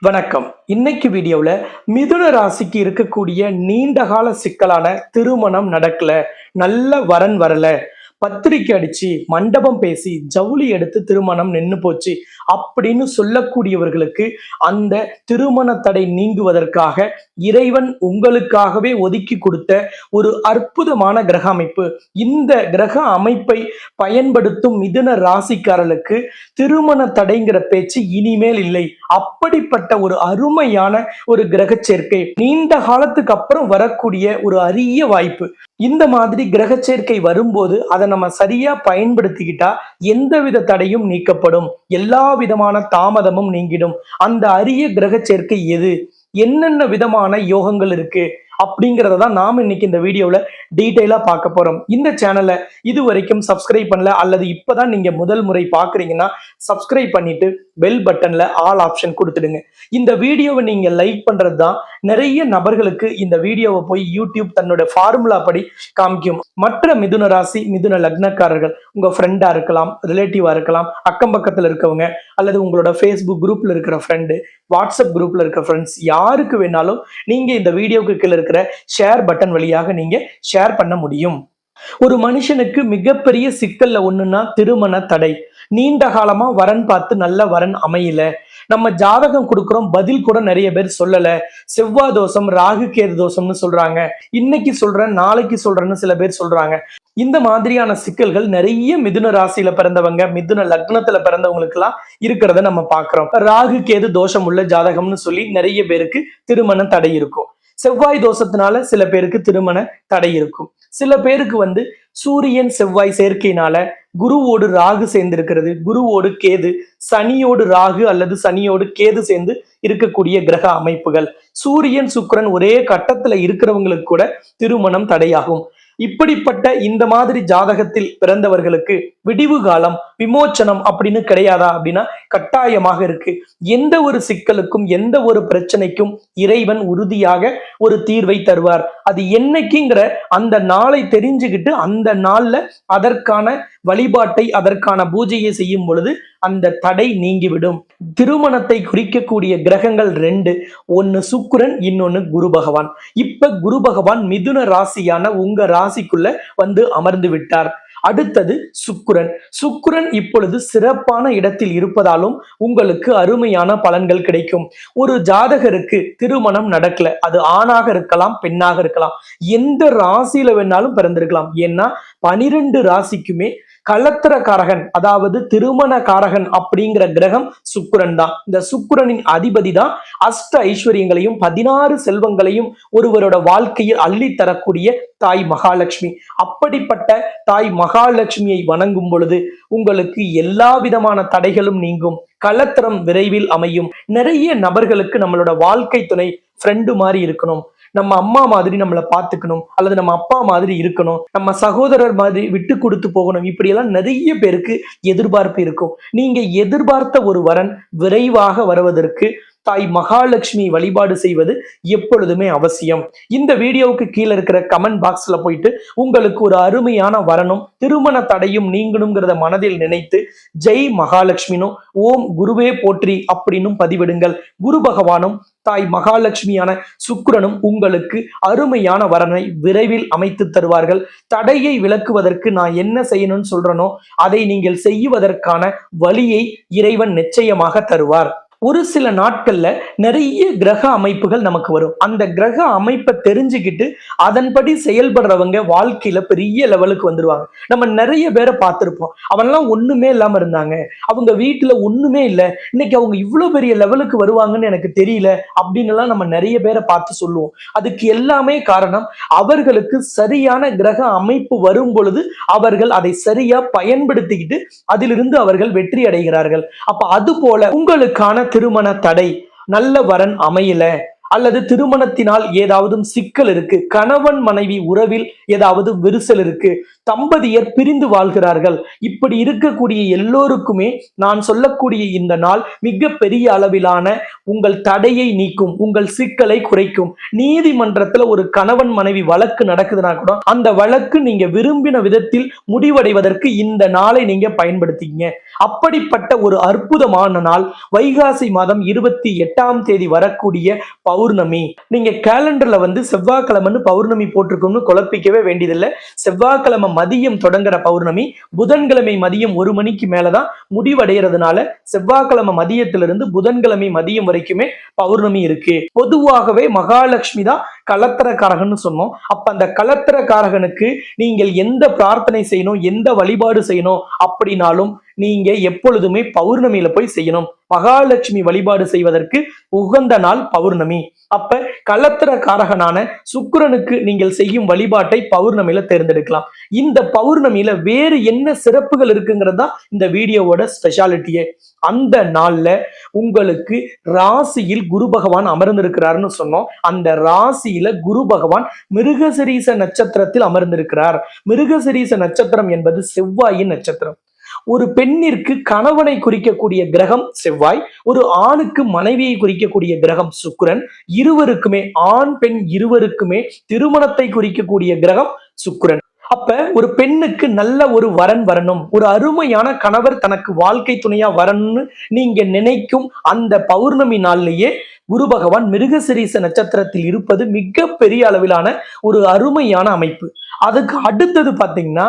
வணக்கம். இன்னைக்கு வீடியோவில் மிதுன ராசிக்கு இருக்கக்கூடிய நீண்டகால சிக்கலான திருமணம் நடக்கல. நல்ல வரன் வரல. பத்திரிக்கை அடிச்சு மண்டபம் பேசி ஜவுளி எடுத்து திருமணம் நின்று போச்சு அப்படின்னு சொல்லக்கூடியவர்களுக்கு அந்த திருமண தடை நீங்குவதற்காக இறைவன் உங்களுக்காகவே ஒதுக்கி கொடுத்த ஒரு அற்புதமான கிரக அமைப்பு. இந்த கிரக அமைப்பை பயன்படுத்தும் மிதுன ராசிக்காரர்களுக்கு திருமண தடைங்கிற பேச்சு இனிமேல் இல்லை. அப்படிப்பட்ட ஒரு அருமையான ஒரு கிரக சேர்க்கை நீண்ட காலத்துக்கு அப்புறம் வரக்கூடிய ஒரு அரிய வாய்ப்பு. இந்த மாதிரி கிரக சேர்க்கை வரும்போது அதை நம்ம சரியா பயன்படுத்திக்கிட்டா எந்த வித தடையும் நீக்கப்படும். எல்லா விதமான தாமதமும் நீங்கிடும். அந்த அரிய கிரக சேர்க்கை எது? என்னென்ன விதமான யோகங்கள் இருக்கு? அப்படிங்கிறத தான் நாம இன்னைக்கு இந்த வீடியோவில் டீட்டெயிலாக பார்க்க போறோம். இந்த சேனலை இது வரைக்கும் சப்ஸ்கிரைப் பண்ணல அல்லது இப்போதான் நீங்க முதல் முறை பார்க்குறீங்கன்னா சப்ஸ்கிரைப் பண்ணிட்டு பெல் பட்டன்ல ஆல் ஆப்ஷன் கொடுத்துடுங்க. இந்த வீடியோவை நீங்க லைக் பண்ணுறது தான் நிறைய நபர்களுக்கு இந்த வீடியோவை போய் யூடியூப் தன்னோட ஃபார்முலா படி காமிக்கும். மற்ற மிதுன ராசி மிதுன லக்னக்காரர்கள் உங்க ஃப்ரெண்டா இருக்கலாம் ரிலேட்டிவா இருக்கலாம் அக்கம் பக்கத்துல இருக்கவங்க அல்லது உங்களோட ஃபேஸ்புக் குரூப்ல இருக்கிற ஃப்ரெண்டு வாட்ஸ்அப் குரூப்ல இருக்கிற ஃப்ரெண்ட்ஸ் யாருக்கு வேணாலும் நீங்க இந்த வீடியோவுக்கு கீழே இருக்கிற ஷேர் பட்டன் வழியாக நீங்க ஷேர் பண்ண முடியும். ஒரு மனுஷனுக்கு மிகப்பெரிய சிக்கல்ல ஒண்ணுன்னா திருமண தடை. நீண்ட காலமா வரன் பார்த்து நல்ல வரன் அமையல. நம்ம ஜாதகம் கொடுக்குறோம் பதில் கூட நிறைய பேர் சொல்லல. செவ்வாய் தோஷம் ராகு கேது தோஷம்னு சொல்றாங்க. இன்னைக்கு சொல்றேன் நாளைக்கு சொல்றேன்னு சில பேர் சொல்றாங்க. இந்த மாதிரியான சிக்கல்கள் நிறைய மிதுன ராசியில பிறந்தவங்க மிதுன லக்னத்துல பிறந்தவங்களுக்கு எல்லாம் இருக்கிறத நம்ம பாக்குறோம் ராகு கேது தோஷம் உள்ள ஜாதகம்னு சொல்லி நிறைய பேருக்கு திருமண தடை இருக்கும். செவ்வாய் தோஷத்தினால சில பேருக்கு திருமண தடை இருக்கும். சில பேருக்கு வந்து சூரியன் செவ்வாய் சேர்க்கையினால குருவோடு ராகு சேர்ந்திருக்கிறது. குருவோடு கேது சனியோடு ராகு அல்லது சனியோடு கேது சேர்ந்து இருக்கக்கூடிய கிரக அமைப்புகள். சூரியன் சுக்கிரன் ஒரே கட்டத்துல இருக்கிறவங்களுக்கு கூட திருமணம் தடையாகும். இப்படிப்பட்ட இந்த மாதிரி ஜாதகத்தில் பிறந்தவர்களுக்கு விடிவு காலம் விமோச்சனம் அப்படின்னு கிடையாதா அப்படின்னா கட்டாயமாக இருக்கு. எந்த ஒரு சிக்கலுக்கும் எந்த ஒரு பிரச்சனைக்கும் இறைவன் உறுதியாக ஒரு தீர்வை தருவார். அது என்னைக்குங்கிற அந்த நாளை தெரிஞ்சுக்கிட்டு அந்த நாள்ல அதற்கான வழிபாட்டை அதற்கான பூஜையை செய்யும் பொழுது அந்த தடை நீங்கிவிடும். திருமணத்தை குறிக்கக்கூடிய கிரகங்கள் ரெண்டு. ஒன்னு சுக்கிரன் இன்னொன்னு குரு பகவான். இப்ப குரு பகவான் மிதுன ராசியான உங்க ராசிக்குள்ள வந்து அமர்ந்து விட்டார். அடுத்தது சுக்குரன். சுக்குரன் இப்பொழுது சிறப்பான இடத்தில் இருப்பதாலும் உங்களுக்கு அருமையான பலன்கள் கிடைக்கும். ஒரு ஜாதகருக்கு திருமணம் நடக்கல. அது ஆணாக இருக்கலாம் பெண்ணாக இருக்கலாம். எந்த ராசியில வேணாலும் பிறந்திருக்கலாம். ஏன்னா பனிரெண்டு ராசிக்குமே கலத்திரக்காரகன் அதாவது திருமண காரகன் அப்படிங்கிற கிரகம் சுக்குரன் தான். இந்த சுக்கிரனின் அதிபதி தான் அஷ்ட ஐஸ்வர்யங்களையும் பதினாறு செல்வங்களையும் ஒருவரோட வாழ்க்கையில் அள்ளி தரக்கூடிய தாய் மகாலட்சுமி. அப்படிப்பட்ட தாய் மகாலட்சுமியை வணங்கும் பொழுது உங்களுக்கு எல்லா விதமான தடைகளும் நீங்கும். கலத்திரம் விரைவில் அமையும். நிறைய நபர்களுக்கு நம்மளோட வாழ்க்கை துணை ஃப்ரெண்டு மாதிரி இருக்கணும். நம்ம அம்மா மாதிரி நம்மளை பார்த்துக்கணும் அல்லது நம்ம அப்பா மாதிரி இருக்கணும் நம்ம சகோதரர் மாதிரி விட்டு கொடுத்து போகணும். இப்படியெல்லாம் நிறைய பேருக்கு எதிர்பார்ப்பு இருக்கும். நீங்க எதிர்பார்த்த ஒரு வரன் விரைவாக வருவதற்கு தாய் மகாலட்சுமி வழிபாடு செய்வது எப்பொழுதுமே அவசியம். இந்த வீடியோவுக்கு கீழே இருக்கிற கமெண்ட் பாக்ஸ்ல போயிட்டு உங்களுக்கு ஒரு அருமையான வரணும் திருமண தடையும் நீங்கணுங்கிறத மனதில் நினைத்து ஜெய் மகாலட்சுமினும் ஓம் குருவே போற்றி அப்படின்னும் பதிவிடுங்கள். குரு பகவானும் தாய் மகாலட்சுமியான சுக்கிரனும் உங்களுக்கு அருமையான வரனை விரைவில் அமைத்து தருவார்கள். தடையை விளக்குவதற்கு நான் என்ன செய்யணும்னு சொல்றேனோ அதை நீங்கள் செய்வதற்கான வழியை இறைவன் நிச்சயமாக தருவார். ஒரு சில நாட்கள்ல நிறைய கிரக அமைப்புகள் நமக்கு வரும். அந்த கிரக அமைப்பை தெரிஞ்சுக்கிட்டு அதன்படி செயல்படுறவங்க வாழ்க்கையில பெரிய லெவலுக்கு வந்துருவாங்க. நம்ம நிறைய பேரை பார்த்துருப்போம். அவன்லாம் ஒண்ணுமே இல்லாம இருந்தாங்க. அவங்க வீட்டுல ஒண்ணுமே இல்லை. இன்னைக்கு அவங்க இவ்வளவு பெரிய லெவலுக்கு வருவாங்கன்னு எனக்கு தெரியல அப்படின்னு எல்லாம் நம்ம நிறைய பேரை பார்த்து சொல்லுவோம். அதுக்கு எல்லாமே காரணம் அவர்களுக்கு சரியான கிரக அமைப்பு வரும் பொழுது அவர்கள் அதை சரியா பயன்படுத்திக்கிட்டு அதிலிருந்து அவர்கள் வெற்றி அடைகிறார்கள். அப்ப அது போல உங்களுக்கான திருமண தடை. நல்ல வரன் அமையல. அல்லது திருமணத்தினால் ஏதாவது சிக்கல் இருக்கு கணவன் மனைவி உறவில் ஏதாவது விரிசல் இருக்கு தம்பதியர் பிரிந்து வாழ்கிறார்கள். இப்படி இருக்கக்கூடிய எல்லோருக்குமே நான் சொல்லக்கூடிய இந்த நாள் மிக பெரிய அளவிலான உங்கள் தடையை நீக்கும் உங்கள் சிக்கலை குறைக்கும். நீதிமன்றத்துல ஒரு கணவன் மனைவி வழக்கு நடக்குதுன்னா கூட அந்த வழக்கு நீங்க விரும்பின விதத்தில் முடிவடைவதற்கு இந்த நாளை நீங்க பயன்படுத்திங்க அப்படிப்பட்ட ஒரு அற்புதமான நாள் வைகாசி மாதம் இருபத்தி எட்டாம் தேதி வரக்கூடிய பௌர்ணமி. நீங்க கேலண்டர்ல வந்து செவ்வாய்க்கிழமைன்னு பௌர்ணமி போட்டிருக்கோம்னு குழப்பிக்கவே வேண்டியதில்லை. செவ்வாய்க்கிழமை மதியம் தொடங்குற பௌர்ணமி புதன்கிழமை மதியம் ஒரு மணிக்கு மேலதான் முடிவடைகிறதுனால செவ்வாய்க்கிழமை மதியத்திலிருந்து புதன்கிழமை மதியம் வரைக்குமே பௌர்ணமி இருக்கு. பொதுவாகவே மகாலட்சுமி தான் கலத்திரக்காரகன்னு சொன்னோம். அப்ப அந்த கலத்திரக்காரகனுக்கு நீங்கள் எந்த பிரார்த்தனை செய்யணும் எந்த வழிபாடு செய்யணும் அப்படின்னாலும் நீங்க எப்பொழுதுமே பௌர்ணமியில போய் செய்யணும். மகாலட்சுமி வழிபாடு செய்வதற்கு உகந்த நாள் பௌர்ணமி. அப்ப கலத்திர காரகனான சுக்கிரனுக்கு நீங்கள் செய்யும் வழிபாட்டை பௌர்ணமியில தேர்ந்தெடுக்கலாம். இந்த பௌர்ணமியில வேறு என்ன சிறப்புகள் இருக்குங்கிறது தான் இந்த வீடியோவோட ஸ்பெஷாலிட்டியே அந்த நாள்ல உங்களுக்கு ராசியில் குரு பகவான் அமர்ந்திருக்கிறாருன்னு சொன்னோம். அந்த ராசியில குரு பகவான் மிருகசரீச நட்சத்திரத்தில் அமர்ந்திருக்கிறார். மிருகசரீச நட்சத்திரம் என்பது செவ்வாயின் நட்சத்திரம். ஒரு பெண்ணிற்கு கணவனை குறிக்கக்கூடிய கிரகம் செவ்வாய் ஒரு ஆணுக்கு மனைவியை குறிக்கக்கூடிய கிரகம் சுக்கிரன் இருவருக்குமே ஆண் பெண் இருவருக்குமே திருமணத்தை குறிக்கக்கூடிய கிரகம் சுக்கிரன். அப்ப ஒரு பெண்ணுக்கு நல்ல ஒரு வரன் வரணும். ஒரு அருமையான கணவர் தனக்கு வாழ்க்கை துணையா வரணும்னு நீங்க நினைக்கும் அந்த பௌர்ணமி நாள்லயே குரு பகவான் மிருகசிரீச நட்சத்திரத்தில் இருப்பது மிக பெரிய அளவிலான ஒரு அருமையான அமைப்பு. அதுக்கு அடுத்தது பாத்தீங்கன்னா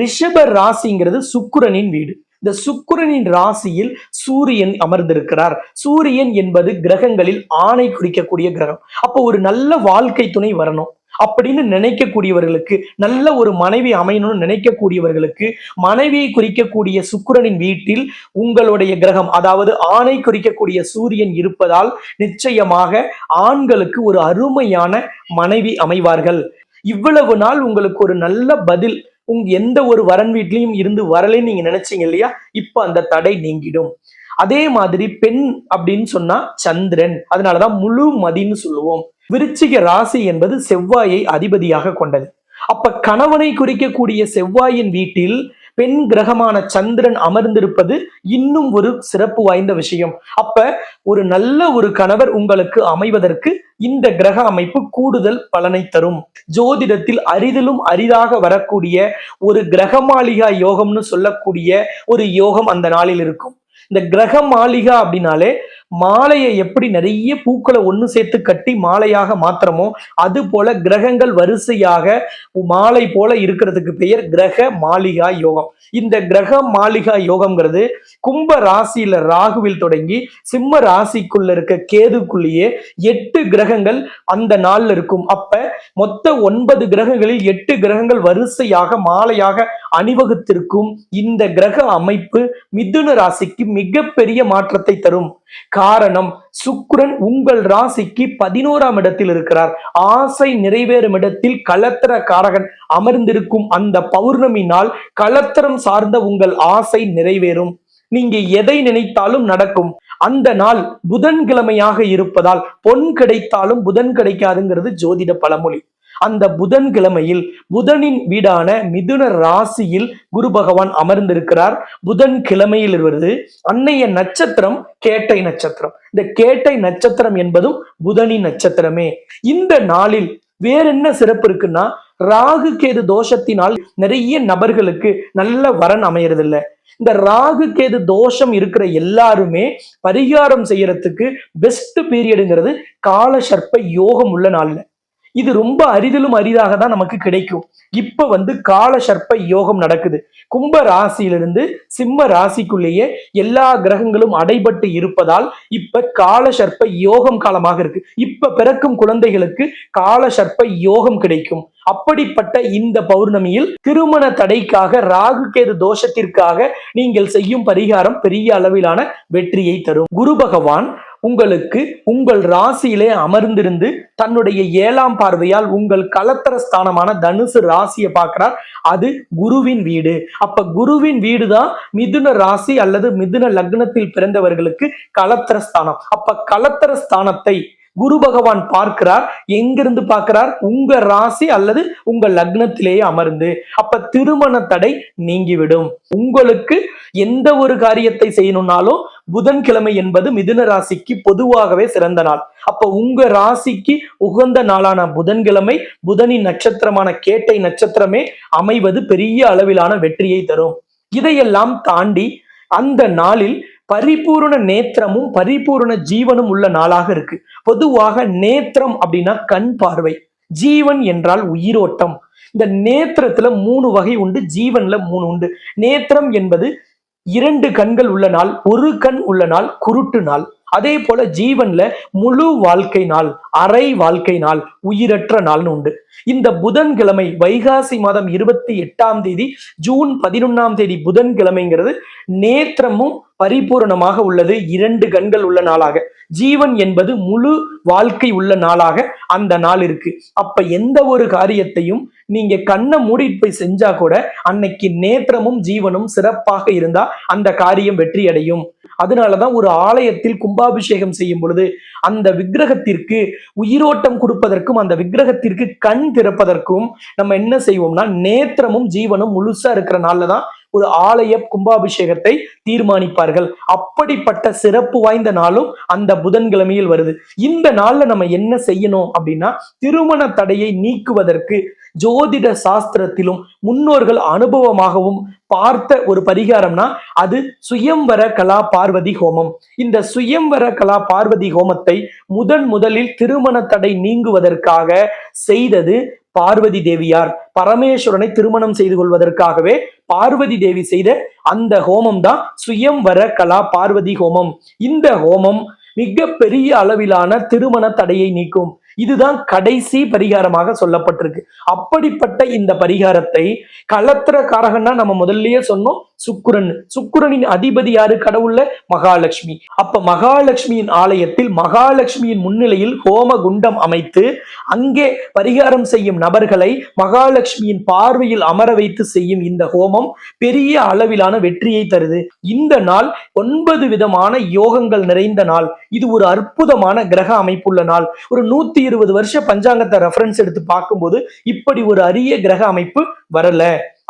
ரிஷப ராசிங்கிறது சுக்கிரனின் வீடு. இந்த சுக்குரனின் ராசியில் சூரியன் அமர்ந்திருக்கிறார். சூரியன் என்பது கிரகங்களில் ஆணை குறிக்கக்கூடிய கிரகம். அப்போ ஒரு நல்ல வாழ்க்கை துணை வரணும். அப்படின்னு நினைக்கக்கூடியவர்களுக்கு நல்ல ஒரு மனைவி அமையணும்னு நினைக்கக்கூடியவர்களுக்கு மனைவியை குறிக்கக்கூடிய சுக்கிரனின் வீட்டில் உங்களுடைய கிரகம் அதாவது ஆணை குறிக்கக்கூடிய சூரியன் இருப்பதால் நிச்சயமாக ஆண்களுக்கு ஒரு அருமையான மனைவி அமைவார்கள். இவ்வளவு நாள் உங்களுக்கு ஒரு நல்ல பதில் உங்க எந்த ஒரு வரன் வீட்லயும் இருந்து வரலைன்னு நீங்க நினைச்சீங்க இல்லையா? இப்ப அந்த தடை நீங்கிடும். அதே மாதிரி பெண் அப்படின்னு சொன்னா சந்திரன். அதனாலதான் முழு மதின்னு சொல்லுவோம். விருச்சிக ராசி என்பது செவ்வாயை அதிபதியாக கொண்டது. அப்ப கணவனை குறிக்கக்கூடிய செவ்வாயின் வீட்டில் பெண் கிரகமான சந்திரன் அமர்ந்திருப்பது இன்னும் ஒரு சிறப்பு வாய்ந்த விஷயம். அப்ப ஒரு நல்ல ஒரு கணவர் உங்களுக்கு அமைவதற்கு இந்த கிரக அமைப்பு கூடுதல் பலனை தரும். ஜோதிடத்தில் அரிதிலும் அரிதாக வரக்கூடிய ஒரு கிரகமாளிகா யோகம்னு சொல்லக்கூடிய ஒரு யோகம் அந்த நாளில் இருக்கும். இந்த கிரக மாளிகா அப்படின்னாலே மாலையை எப்படி நிறைய பூக்களை ஒன்று சேர்த்து கட்டி மாலையாக மாத்திரமோ அது போல கிரகங்கள் வரிசையாக மாலை போல இருக்கிறதுக்கு பெயர் கிரக மாளிகா யோகம். இந்த கிரக மாளிகா யோகம்ங்கிறது கும்ப ராசியில ராகுவில் தொடங்கி சிம்ம ராசிக்குள்ள இருக்க கேதுக்குள்ளேயே எட்டு கிரகங்கள் அந்த நாள்ல இருக்கும். அப்ப மொத்த ஒன்பது கிரகங்களில் எட்டு கிரகங்கள் வரிசையாக மாலையாக அணிவகுத்திருக்கும் இந்த கிரக அமைப்பு மிதுன ராசிக்கு மிகப்பெரிய மாற்றத்தை தரும். காரணம் சுக்கிரன் உங்கள் ராசிக்கு பதினோராம் இடத்தில் இருக்கிறார். ஆசை நிறைவேறும் இடத்தில் கலத்திர காரகன் அமர்ந்திருக்கும் அந்த பௌர்ணமி நாள் கலத்திரம் சார்ந்த உங்கள் ஆசை நிறைவேறும். நீங்க எதை நினைத்தாலும் நடக்கும். அந்த நாள் புதன்கிழமையாக இருப்பதால் பொன் கிடைத்தாலும் புதன் கிடைக்காதுங்கிறது ஜோதிட பழமொழி. அந்த புதன்கிழமையில் புதனின் வீடான மிதுன ராசியில் குரு பகவான் அமர்ந்திருக்கிறார். புதன் கிழமையில் வருது அன்னைய நட்சத்திரம் கேட்டை நட்சத்திரம். இந்த கேட்டை நட்சத்திரம் என்பதும் புதனின் நட்சத்திரமே. இந்த நாளில் வேற என்ன சிறப்பு இருக்குன்னா ராகு கேது தோஷத்தினால் நிறைய நபர்களுக்கு நல்ல வரன் அமையறதில்லை. இந்த ராகு கேது தோஷம் இருக்கிற எல்லாருமே பரிகாரம் செய்யறதுக்கு பெஸ்ட் பீரியடுங்கிறது கால சர்ப்ப யோகம் உள்ள நாள்ல. இது ரொம்ப அரிதிலும் அரிதாக தான் நமக்கு கிடைக்கும். இப்ப வந்து கால சர்ப்ப யோகம் நடக்குது. கும்ப ராசியிலிருந்து சிம்ம ராசிக்குள்ளேயே எல்லா கிரகங்களும் அடைபட்டு இருப்பதால் இப்ப கால சர்ப்ப யோகம் காலமாக இருக்கு. இப்ப பிறக்கும் குழந்தைகளுக்கு கால சர்ப்ப யோகம் கிடைக்கும். அப்படிப்பட்ட இந்த பௌர்ணமியில் திருமண தடைக்காக ராகு கேது தோஷத்திற்காக நீங்கள் செய்யும் பரிகாரம் பெரிய அளவிலான வெற்றியை தரும். குரு பகவான் உங்களுக்கு உங்கள் ராசியிலே அமர்ந்திருந்து தன்னுடைய ஏழாம் பார்வையால் உங்கள் கலத்தர ஸ்தானமான தனுசு ராசியை பார்க்கிறார். அது குருவின் வீடு. அப்ப குருவின் வீடு தான் மிதுன ராசி அல்லது மிதுன லக்னத்தில் பிறந்தவர்களுக்கு கலத்தர ஸ்தானம். அப்ப கலத்தர ஸ்தானத்தை குரு பகவான் பார்க்கிறார். எங்கிருந்து பார்க்கிறார்? உங்க ராசி அல்லது உங்க லக்னத்திலேயே அமர்ந்து. அப்ப திருமண தடை நீங்கிவிடும். உங்களுக்கு எந்த ஒரு காரியத்தை செய்யணும்னாலும் புதன்கிழமை என்பது மிதுன ராசிக்கு பொதுவாகவே சிறந்த நாள். அப்ப உங்க ராசிக்கு உகந்த நாளான புதன்கிழமை புதனின் நட்சத்திரமான கேட்டை நட்சத்திரமே அமைவது பெரிய அளவிலான வெற்றியை தரும். இதையெல்லாம் தாண்டி அந்த நாளில் பரிபூரண நேத்திரமும் பரிபூரண ஜீவனும் உள்ள நாளாக இருக்கு. பொதுவாக நேத்திரம் அப்படின்னா கண் பார்வை ஜீவன் என்றால் உயிரோட்டம். இந்த நேத்திரத்துல மூணு வகை உண்டு ஜீவன்ல மூணு உண்டு. நேத்திரம் என்பது இரண்டு கண்கள் உள்ள நாள் ஒரு கண் உள்ள நாள் குருட்டு நாள். அதே போல ஜீவன்ல முழு வாழ்க்கை நாள் அரை வாழ்க்கை நாள் உயிரற்ற நாள்னு உண்டு. இந்த புதன்கிழமை வைகாசி மாதம் இருபத்தி எட்டாம் தேதி ஜூன் பதினொன்னாம் தேதி புதன்கிழமைங்கிறது நேத்திரமும் பரிபூரணமாக உள்ளது. இரண்டு கண்கள் உள்ள நாளாக. ஜீவன் என்பது முழு வாழ்க்கை உள்ள நாளாக அந்த நாள் இருக்கு. அப்ப எந்த ஒரு காரியத்தையும் நீங்க கண்ணை மூடிட்டு போய் செஞ்சா கூட அன்னைக்கு நேத்திரமும் ஜீவனும் சிறப்பாக இருந்தா அந்த காரியம் வெற்றி அடையும் அதனாலதான் ஒரு ஆலயத்தில் கும்பாபிஷேகம் செய்யும் பொழுது அந்த விக்கிரகத்திற்கு உயிரோட்டம் கொடுப்பதற்கும் அந்த விக்கிரகத்திற்கு கண் திறப்பதற்கும் நம்ம என்ன செய்வோம்னா நேத்திரமும் ஜீவனும் முழுசா இருக்கிற நாள்ல தான் ஒரு ஆலய கும்பாபிஷேகத்தை தீர்மானிப்பார்கள். அப்படிப்பட்ட சிறப்பு வாய்ந்த நாளும் அந்த புதன்கிழமையில் வருது. இந்த நாள்ல நம்ம என்ன செய்யணும் அப்படின்னா திருமண தடையை நீக்குவதற்கு ஜோதிட சாஸ்திரத்திலும் முன்னோர்கள் அனுபவமாகவும் பார்த்த ஒரு பரிகாரம்னா அது சுயம்வர கலா பார்வதி ஹோமம். இந்த சுயம்வர கலா பார்வதி ஹோமத்தை முதன் முதலில் திருமண தடை நீங்குவதற்காக செய்தது பார்வதி தேவியார் பரமேஸ்வரனை திருமணம் செய்து கொள்வதற்காகவே பார்வதி தேவி செய்த அந்த ஹோமம் தான் சுயம் வர கலா பார்வதி ஹோமம். இந்த ஹோமம் மிக பெரிய அளவிலான திருமண தடையை நீக்கும். இதுதான் கடைசி பரிகாரமாக சொல்லப்பட்டிருக்கு. அப்படிப்பட்ட இந்த பரிகாரத்தை களத்திர காரகன்னா நம்ம முதல்லயே சொன்னோம் சுக்குரன். சுக்குரனின் அதிபதி யாரு? கடவுள்ல மகாலட்சுமி. அப்ப மகாலட்சுமியின் ஆலயத்தில் மகாலட்சுமியின் முன்னிலையில் ஹோம குண்டம் அமைத்து அங்கே பரிகாரம் செய்யும் நபர்களை மகாலட்சுமியின் பார்வையில் அமர வைத்து செய்யும் இந்த ஹோமம் பெரிய அளவிலான வெற்றியை தருது. இந்த நாள் ஒன்பது விதமான யோகங்கள் நிறைந்த நாள். இது ஒரு அற்புதமான கிரக அமைப்புள்ள நாள். ஒரு நூத்தி நூத்தி இருபது வருஷ பஞ்சாங்கத்தை ரெஃபரன்ஸ் எடுத்து பார்க்கும்போது இப்படி ஒரு அரிய கிரக அமைப்பு வரல.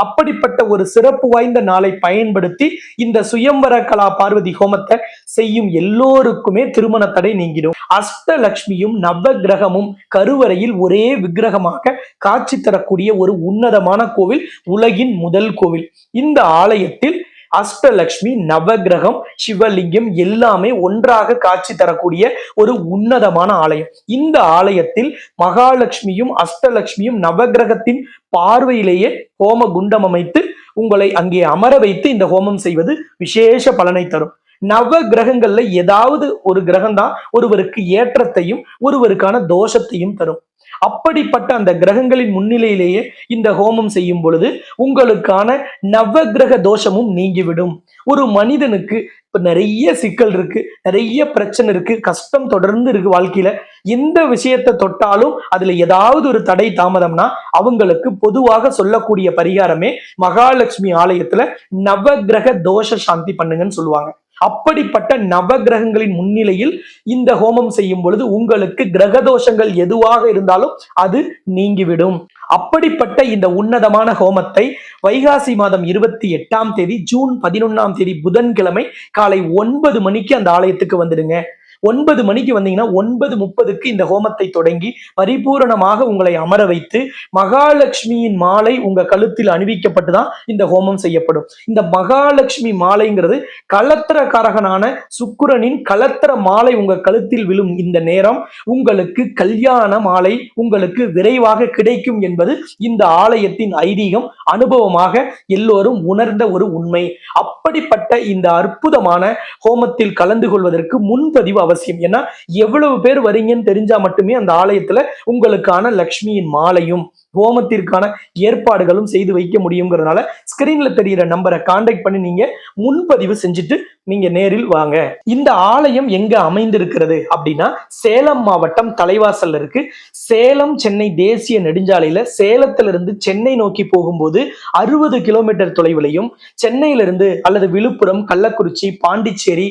அப்படிப்பட்ட ஒரு சிறப்பு வாய்ந்த நாளை பயன்படுத்தி இந்த சுயம்பர கலா பார்வதி ஹோமத்தை செய்யும் எல்லோருக்குமே திருமண தடை நீங்கிடும். அஷ்டலட்சுமியும் நவ கிரகமும் கருவறையில் ஒரே விக்கிரகமாக காட்சி தரக்கூடிய ஒரு உன்னதமான கோவில் உலகின் முதல் கோவில். இந்த ஆலயத்தில் அஷ்டலக்ஷ்மி நவகிரகம் சிவலிங்கம் எல்லாமே ஒன்றாக காட்சி தரக்கூடிய ஒரு உன்னதமான ஆலயம். இந்த ஆலயத்தில் மகாலட்சுமியும் அஷ்டலக்ஷ்மியும் நவகிரகத்தின் பார்வையிலேயே ஹோம குண்டம் அமைத்து உங்களை அங்கே அமர வைத்து இந்த ஹோமம் செய்வது விசேஷ பலனை தரும். நவ கிரகங்கள்ல ஏதாவது ஒரு கிரகம் தான் ஒருவருக்கு ஏற்றத்தையும் ஒருவருக்கான தோஷத்தையும் தரும். அப்படிப்பட்ட அந்த கிரகங்களின் முன்னிலையிலேயே இந்த ஹோமம் செய்யும் பொழுது உங்களுக்கான நவகிரக தோஷமும் நீங்கிவிடும். ஒரு மனிதனுக்கு இப்போ நிறைய சிக்கல் இருக்கு நிறைய பிரச்சனை இருக்கு கஷ்டம் தொடர்ந்து இருக்கு வாழ்க்கையில. எந்த விஷயத்தை தொட்டாலும் அதுல ஏதாவது ஒரு தடை தாமதம்னா அவங்களுக்கு பொதுவாக சொல்லக்கூடிய பரிகாரமே மகாலட்சுமி ஆலயத்துல நவகிரக தோஷ சாந்தி பண்ணுங்கன்னு சொல்லுவாங்க. அப்படிப்பட்ட நவகிரகங்களின் முன்னிலையில் இந்த ஹோமம் செய்யும் பொழுது உங்களுக்கு கிரக தோஷங்கள் எதுவாக இருந்தாலும் அது நீங்கிவிடும். அப்படிப்பட்ட இந்த உன்னதமான ஹோமத்தை வைகாசி மாதம் இருபத்தி எட்டாம் தேதி ஜூன் பதினொன்னாம் தேதி புதன்கிழமை காலை ஒன்பது மணிக்கு அந்த ஆலயத்துக்கு வந்துடுங்க. ஒன்பது மணிக்கு வந்தீங்கன்னா ஒன்பது முப்பதுக்கு இந்த ஹோமத்தை தொடங்கி பரிபூரணமாக உங்களை அமர வைத்து மகாலட்சுமியின் மாலை உங்க கழுத்தில் அணிவிக்கப்பட்டு தான் இந்த ஹோமம் செய்யப்படும். இந்த மகாலட்சுமி மாலைங்கிறது கலத்திரக்காரகனான சுக்கிரனின் கலத்திர மாலை உங்க கழுத்தில் விழும் இந்த நேரம். உங்களுக்கு கல்யாண மாலை உங்களுக்கு விரைவாக கிடைக்கும் என்பது இந்த ஆலயத்தின் ஐதீகம். அனுபவமாக எல்லோரும் உணர்ந்த ஒரு உண்மை. அப்படிப்பட்ட இந்த அற்புதமான ஹோமத்தில் கலந்து கொள்வதற்கு முன்பதிவு அவசியம். ஏன்னா எவ்வளவு பேர் வரீங்கன்னு தெரிஞ்சா மட்டுமே அந்த ஆலயத்துல உங்களுக்கான லக்ஷ்மியின் மாலையும் ஹோமத்திற்கான ஏற்பாடுகளும் செய்து வைக்க முடியுங்கிறதுனால ஸ்கிரீன்ல தெரியிற நம்பரை காண்டாக்ட் பண்ணி நீங்க முன்பதிவு செஞ்சுட்டு நீங்க நேரில் வாங்க. இந்த ஆலயம் எங்க அமைந்திருக்கிறது அப்படின்னா சேலம் மாவட்டம் தலைவாசல்ல இருக்கு. சேலம் சென்னை தேசிய நெடுஞ்சாலையில சேலத்திலிருந்து சென்னை நோக்கி போகும்போது அறுபது கிலோமீட்டர் தொலைவிலையும் சென்னையிலிருந்து அல்லது விழுப்புரம் கள்ளக்குறிச்சி பாண்டிச்சேரி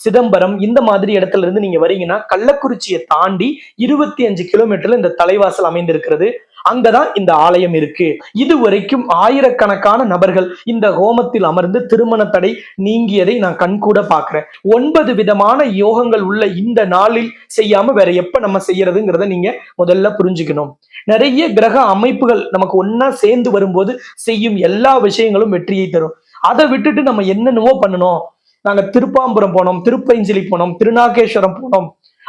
சிதம்பரம் இந்த மாதிரி இடத்துல இருந்து நீங்க வரீங்கன்னா கள்ளக்குறிச்சியை தாண்டி இருபத்தி அஞ்சு கிலோமீட்டர்ல இந்த தலைவாசல் அமைந்திருக்கிறது. அங்கதான் இந்த ஆலயம் இருக்கு. இதுவரைக்கும் ஆயிரக்கணக்கான நபர்கள் இந்த ஹோமத்தில் அமர்ந்து திருமண தடை நீங்கியதை நான் கண்கூட பாக்குறேன் ஒன்பது விதமான யோகங்கள் உள்ள இந்த நாளில் செய்யாம வேற எப்ப நம்ம செய்யறதுங்கிறத நீங்க முதல்ல புரிஞ்சுக்கணும். நிறைய கிரக அமைப்புகள் நமக்கு ஒன்னா சேர்ந்து வரும்போது செய்யும் எல்லா விஷயங்களும் வெற்றியை தரும். அதை விட்டுட்டு நம்ம என்னென்னவோ பண்ணணும். நாங்க திருப்பாம்புரம் போனோம் திருப்பைஞ்சிலி போனோம் திருநாகேஸ்வரம் போனோம்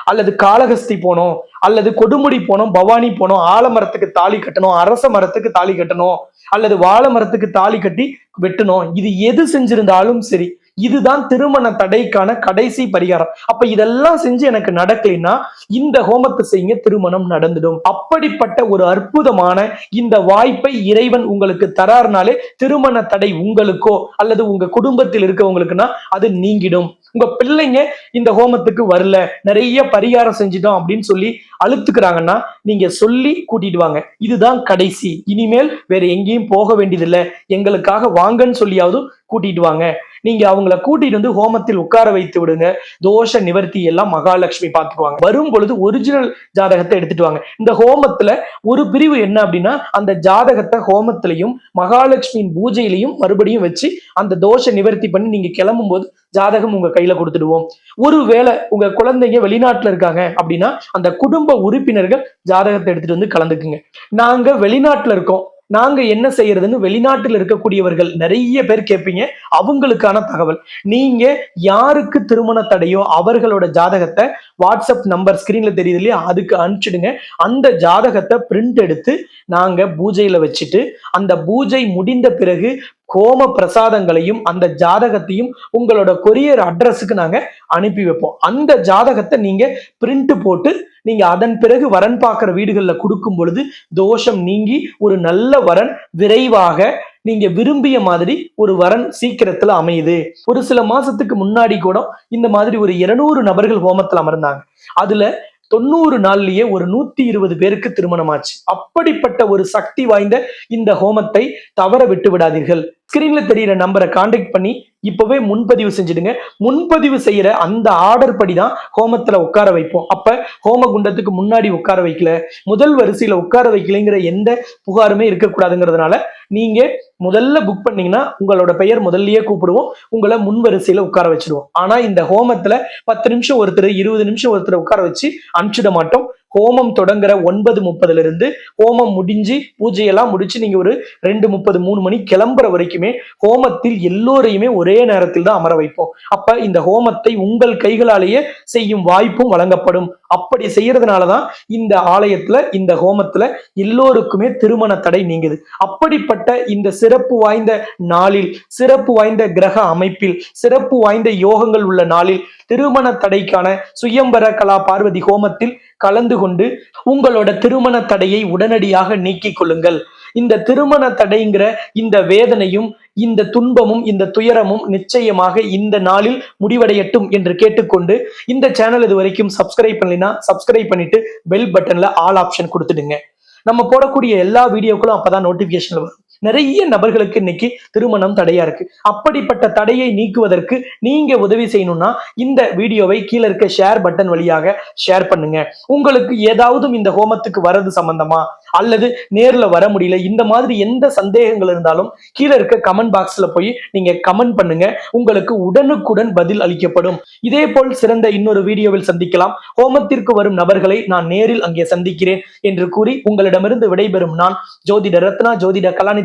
அல்லது காளஹஸ்தி போனோம் அல்லது கொடுமுடி போனோம் பவானி போனோம் ஆலமரத்துக்கு தாலி கட்டணும் அரச மரத்துக்கு தாலி கட்டணும் அல்லது வாழை மரத்துக்கு தாலி கட்டி வெட்டணும். இது எது செஞ்சிருந்தாலும் சரி. இதுதான் திருமண தடைக்கான கடைசி பரிகாரம். அப்ப இதெல்லாம் செஞ்சு எனக்கு நடக்கலைன்னா இந்த ஹோமத்தை செய்யுங்க திருமணம் நடந்துடும். அப்படிப்பட்ட ஒரு அற்புதமான இந்த வாய்ப்பை இறைவன் உங்களுக்கு தராருனாலே திருமண தடை உங்களுக்கோ அல்லது உங்க குடும்பத்தில் இருக்கவங்களுக்குன்னா அது நீங்கிடும். உங்க பிள்ளைங்க இந்த ஹோமத்துக்கு வரல நிறைய பரிகாரம் செஞ்சிட்டோம் அப்படின்னு சொல்லி அழுத்துக்கிறாங்கன்னா நீங்க சொல்லி கூட்டிட்டு வாங்க. இதுதான் கடைசி. இனிமேல் வேற எங்கேயும் போக வேண்டியதில்லை. எங்களுக்காக வாங்கன்னு சொல்லியாவது கூட்டிட்டு வாங்க. நீங்க அவங்கள கூட்டிட்டு வந்து ஹோமத்தில் உட்கார வைத்து விடுங்க. தோஷ நிவர்த்தி எல்லாம் மகாலட்சுமி பார்த்துக்குவாங்க. வரும் பொழுது ஒரிஜினல் ஜாதகத்தை எடுத்துட்டு வாங்க. இந்த ஹோமத்துல ஒரு பிரிவு என்ன அப்படின்னா அந்த ஜாதகத்தை ஹோமத்திலையும் மகாலட்சுமியின் பூஜையிலையும் மறுபடியும் வச்சு அந்த தோஷ நிவர்த்தி பண்ணி நீங்க கிளம்பும் போது ஜாதகம் உங்க கையில கொடுத்துடுவோம். ஒருவேளை உங்க குழந்தைங்க வெளிநாட்டுல இருக்காங்க அப்படின்னா அந்த குடும்ப உறுப்பினர்கள் ஜாதகத்தை எடுத்துட்டு வந்து கலந்துக்குங்க. நாங்க வெளிநாட்டுல இருக்கோம். நாங்க என்ன செய்யறதுன்னு வெளிநாட்டில் இருக்கக்கூடியவர்கள் நிறைய பேர் கேட்பீங்க அவங்களுக்கான தகவல். நீங்க யாருக்கு திருமண தடையோ அவர்களோட ஜாதகத்தை வாட்ஸ்அப் நம்பர் ஸ்கிரீன்ல தெரியுது இல்லையா? அதுக்கு அனுப்பிச்சிடுங்க. அந்த ஜாதகத்தை பிரிண்ட் எடுத்து நாங்க பூஜையில வச்சுட்டு அந்த பூஜை முடிந்த பிறகு கோம பிரசாதங்களையும் அந்த ஜாதகத்தையும் உங்களோட கொரியர் அட்ரஸுக்கு நாங்க அனுப்பி வைப்போம். அந்த ஜாதகத்தை நீங்க பிரிண்ட் போட்டு நீங்க அதன் பிறகு வரன் பார்க்குற வீடுகள்ல கொடுக்கும் பொழுது தோஷம் நீங்கி ஒரு நல்ல வரன் விரைவாக நீங்க விரும்பிய மாதிரி ஒரு வரன் சீக்கிரத்துல அமையுது. ஒரு சில மாசத்துக்கு முன்னாடி கூட இந்த மாதிரி ஒரு இருநூறு நபர்கள் ஹோமத்தில் அமர்ந்தாங்க. அதுல தொண்ணூறு நாள்லயே ஒரு நூத்தி இருபது பேருக்கு திருமணம் ஆச்சு அப்படிப்பட்ட ஒரு சக்தி வாய்ந்த இந்த ஹோமத்தை தவற விட்டு விடாதீர்கள். ஸ்கிரீன்ல தெரியிற நம்பரை காண்டாக்ட் பண்ணி இப்பவே முன்பதிவு செஞ்சிடுங்க. முன்பதிவு செய்யற அந்த ஆர்டர் படி தான் ஹோமத்துல உட்கார வைப்போம். அப்ப ஹோம குண்டத்துக்கு முன்னாடி உட்கார வைக்கல. முதல் வரிசையில உட்கார வைக்கலைங்கிற எந்த புகாருமே இருக்கக்கூடாதுங்கிறதுனால நீங்க முதல்ல புக் பண்ணீங்கன்னா உங்களோட பெயர் முதல்லயே கூப்பிடுவோம். உங்களை முன் வரிசையில உட்கார வச்சிடுவோம் ஆனா இந்த ஹோமத்துல பத்து நிமிஷம் ஒருத்தர் இருபது நிமிஷம் ஒருத்தர் உட்கார வச்சு அனுப்பிச்சிட மாட்டோம். ஹோமம் தொடங்குற ஒன்பது முப்பதுல இருந்து ஹோமம் முடிஞ்சு பூஜையெல்லாம் முடிச்சு நீங்க ஒரு ரெண்டு முப்பது மூணு மணி கிளம்புற வரைக்குமே ஹோமத்தில் எல்லோரையுமே ஒரே நேரத்தில் தான் அமர வைப்போம். அப்ப இந்த ஹோமத்தை உங்கள் கைகளாலேயே செய்யும் வாய்ப்பும் வழங்கப்படும். அப்படி செய்யறதுனாலதான் இந்த ஆலயத்துல இந்த ஹோமத்துல எல்லோருக்குமே திருமண தடை நீங்குது. அப்படிப்பட்ட இந்த சிறப்பு வாய்ந்த நாளில் சிறப்பு வாய்ந்த கிரக அமைப்பில் சிறப்பு வாய்ந்த யோகங்கள் உள்ள நாளில் திருமண தடைக்கான சுயம்பர கலா பார்வதி ஹோமத்தில் கலந்து கொண்டு உங்களோட திருமண தடையை உடனடியாக நீக்கிக் கொள்ளுங்கள். இந்த திருமண தடைங்கிற இந்த வேதனையும் இந்த துன்பமும் இந்த துயரமும் நிச்சயமாக இந்த நாளில் முடிவடையட்டும் என்று கேட்டுக்கொண்டு இந்த சேனல் இது வரைக்கும் சப்ஸ்கிரைப் பண்ணலைன்னா சப்ஸ்கிரைப் பண்ணிட்டு பெல் பட்டன்ல ஆல் ஆப்ஷன் கொடுத்துடுங்க. நம்ம போடக்கூடிய எல்லா வீடியோக்களும் அப்பதான் நோட்டிபிகேஷன் வரும். நிறைய நபர்களுக்கு இன்னைக்கு திருமணம் தடையா இருக்கு. அப்படிப்பட்ட தடையை நீக்குவதற்கு நீங்க உதவி செய்யணும்னா இந்த வீடியோவை கீழே இருக்க ஷேர் பட்டன் வழியாக ஷேர் பண்ணுங்க. உங்களுக்கு ஏதாவது இந்த ஹோமத்துக்கு வரது சம்பந்தமா அல்லது நேர்ல வர முடியல இந்த மாதிரி எந்த சந்தேகங்கள் இருந்தாலும் கீழே இருக்க கமெண்ட் பாக்ஸ்ல போய் நீங்க கமெண்ட் பண்ணுங்க. உங்களுக்கு உடனுக்குடன் பதில் அளிக்கப்படும். இதே போல் சிறந்த இன்னொரு வீடியோவில் சந்திக்கலாம். ஹோமத்திற்கு வரும் நபர்களை நான் நேரில் அங்கே சந்திக்கிறேன் என்று கூறி உங்களிடமிருந்து விடைபெறும் நான் ஜோதிட ரத்னா ஜோதிட கலாநிதி